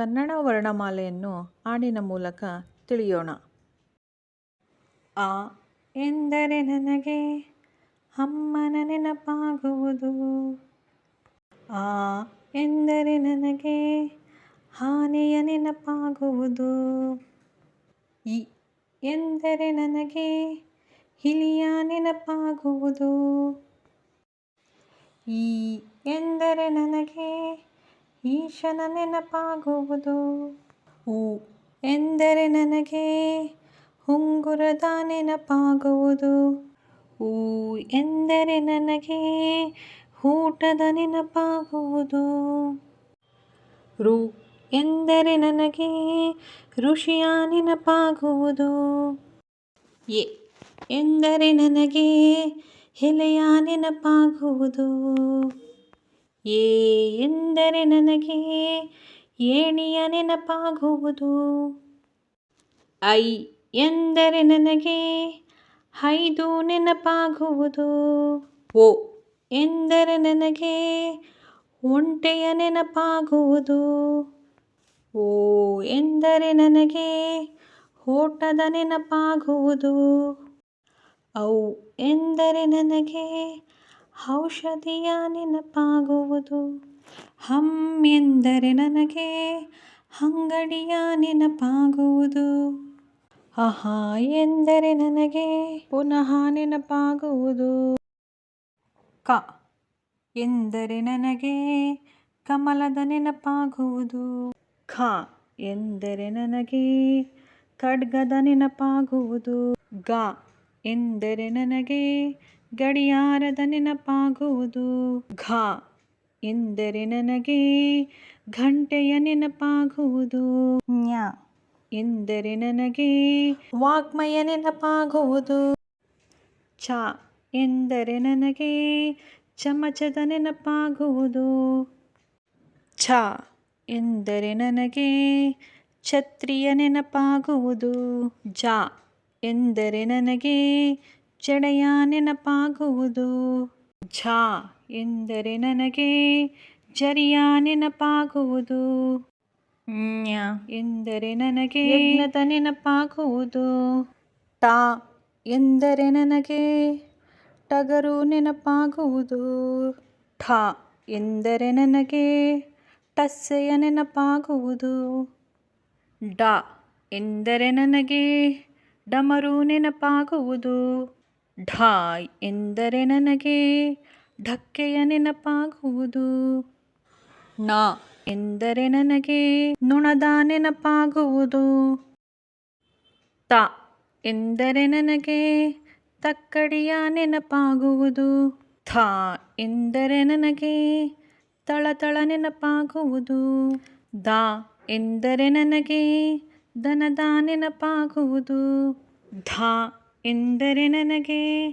ಕನ್ನಡ ವರ್ಣಮಾಲೆಯನ್ನು ಹಾಡಿನ ಮೂಲಕ ತಿಳಿಯೋಣ. ಆ ಎಂದರೆ ನನಗೆ ಅಮ್ಮನ ನೆನಪಾಗುವುದು. ಆ ಎಂದರೆ ನನಗೆ ಆನೆಯ ನೆನಪಾಗುವುದು. ಇ ಎಂದರೆ ನನಗೆ ಹಿಲಿಯ ನೆನಪಾಗುವುದು. ಈ ಎಂದರೆ ನನಗೆ ಈಶನ ನೆನಪಾಗುವುದು. ಊ ಎಂದರೆ ನನಗೆ ಉಂಗುರದ ನೆನಪಾಗುವುದು. ಊ ಎಂದರೆ ನನಗೆ ಊಟದ ನೆನಪಾಗುವುದು. ರು ಎಂದರೆ ನನಗೆ ಋಷಿಯ ನೆನಪಾಗುವುದು. ಎ ಎಂದರೆ ನನಗೆ ಎಲೆಯ ನೆನಪಾಗುವುದು. ಏ ಎಂದರೆ ನನಗೆ ಏಣಿಯ ನೆನಪಾಗುವುದು? ಐ ಎಂದರೆ ನನಗೆ ಐದು ನೆನಪಾಗುವುದು. ಓ ಎಂದರೆ ನನಗೆ ಒಂಟೆಯ ನೆನಪಾಗುವುದು. ಓ ಎಂದರೆ ನನಗೆ ಓಟದ ನೆನಪಾಗುವುದು. ಔ ಎಂದರೆ ನನಗೆ ಔಷಧಿಯ ನೆನಪಾಗುವುದು. ಹಮ್ ಎಂದರೆ ನನಗೆ ಅಂಗಡಿಯ ನೆನಪಾಗುವುದು. ಅಹಾ ಎಂದರೆ ನನಗೆ ಪುನಃ ನೆನಪಾಗುವುದು. ಕ ಎಂದರೆ ನನಗೆ ಕಮಲದ ನೆನಪಾಗುವುದು. ಖ ಎಂದರೆ ನನಗೆ ಖಡ್ಗದ ನೆನಪಾಗುವುದು. ಗ ಎಂದರೆ ನನಗೆ ಗಡಿಯಾರದ ನೆನಪಾಗುವುದು. ಘ ಎಂದರೆ ನನಗೆ ಘಂಟೆಯ ನೆನಪಾಗುವುದು. ಜ್ಞ ಎಂದರೆ ನನಗೆ ವಾಗ್ಮಯ ನೆನಪಾಗುವುದು. ಚ ಎಂದರೆ ನನಗೆ ಚಮಚದ ನೆನಪಾಗುವುದು. ಛ ಎಂದರೆ ನನಗೆ ಛತ್ರಿಯ ನೆನಪಾಗುವುದು. ಜ ಎಂದರೆ ನನಗೆ ಜಡೆಯ ನೆನಪಾಗುವುದು. ಝ ಎಂದರೆ ನನಗೆ ಜರಿಯ ನೆನಪಾಗುವುದು. ಎಂದರೆ ನನಗೆ ಯಜ್ಞದ ನೆನಪಾಗುವುದು. ಟ ಎಂದರೆ ನನಗೆ ಟಗರು ನೆನಪಾಗುವುದು. ಠ ಎಂದರೆ ನನಗೆ ಟಸ್ಸೆಯ ನೆನಪಾಗುವುದು. ಡ ಎಂದರೆ ನನಗೆ ಡಮರು ನೆನಪಾಗುವುದು. ಢಾಯ್ ಎಂದರೆ ನನಗೆ ಢಕ್ಕೆಯ ನೆನಪಾಗುವುದು. ನ ಎಂದರೆ ನನಗೆ ನುಣದ ನೆನಪಾಗುವುದು. ತ ಎಂದರೆ ನನಗೆ ತಕ್ಕಡಿಯ ನೆನಪಾಗುವುದು. ಥ ಎಂದರೆ ನನಗೆ ತಳತಳ ನೆನಪಾಗುವುದು. ದ ಎಂದರೆ ನನಗೆ ದನದ ನೆನಪಾಗುವುದು ಧ ಎಂದರೆ ನನಗೆ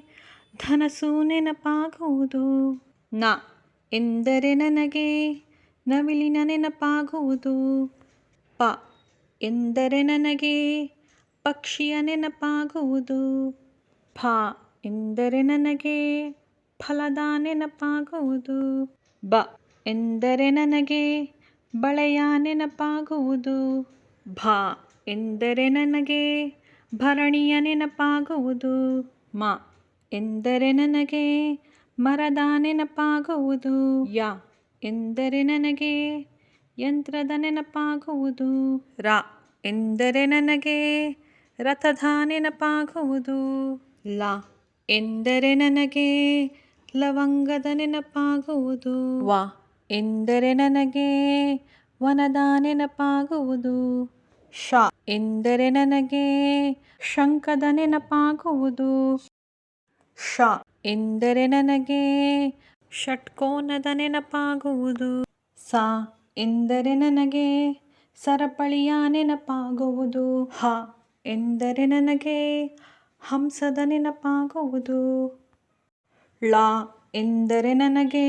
ಧನಸು ನೆನಪಾಗುವುದು. ನ ಎಂದರೆ ನನಗೆ ನವಿಲಿನ ನೆನಪಾಗುವುದು. ಪ ಎಂದರೆ ನನಗೆ ಪಕ್ಷಿಯ ನೆನಪಾಗುವುದು. ಫ ಎಂದರೆ ನನಗೆ ಫಲದ ನೆನಪಾಗುವುದು. ಬ ಎಂದರೆ ನನಗೆ ಬಳೆಯ ನೆನಪಾಗುವುದು. ಭ ಎಂದರೆ ನನಗೆ ಭರಣಿಯ ನೆನಪಾಗುವುದು. ಮ, ಎಂದರೆ ನನಗೆ ಮರದ ನೆನಪಾಗುವುದು. ಯ, ಎಂದರೆ ನನಗೆ ಯಂತ್ರದ ನೆನಪಾಗುವುದು. ರ, ಎಂದರೆ ನನಗೆ ರಥದ ನೆನಪಾಗುವುದು. ಲ, ಎಂದರೆ ನನಗೆ ಲವಂಗದ ನೆನಪಾಗುವುದು. ವ, ಎಂದರೆ ನನಗೆ ವನದ ನೆನಪಾಗುವುದು. ಶ. ಎಂದರೆ ನನಗೆ ಶಂಕದ ನೆನಪಾಗುವುದು. ಶ. ಎಂದರೆ ನನಗೆ ಷಟ್ಕೋನದ ನೆನಪಾಗುವುದು. ಸ. ಎಂದರೆ ನನಗೆ ಸರಪಳಿಯ ನೆನಪಾಗುವುದು. ಹ. ಎಂದರೆ ನನಗೆ ಹಂಸದ ನೆನಪಾಗುವುದು. ಳ. ಎಂದರೆ ನನಗೆ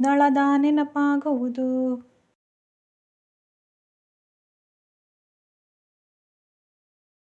ನಳದ ನೆನಪಾಗುವುದು.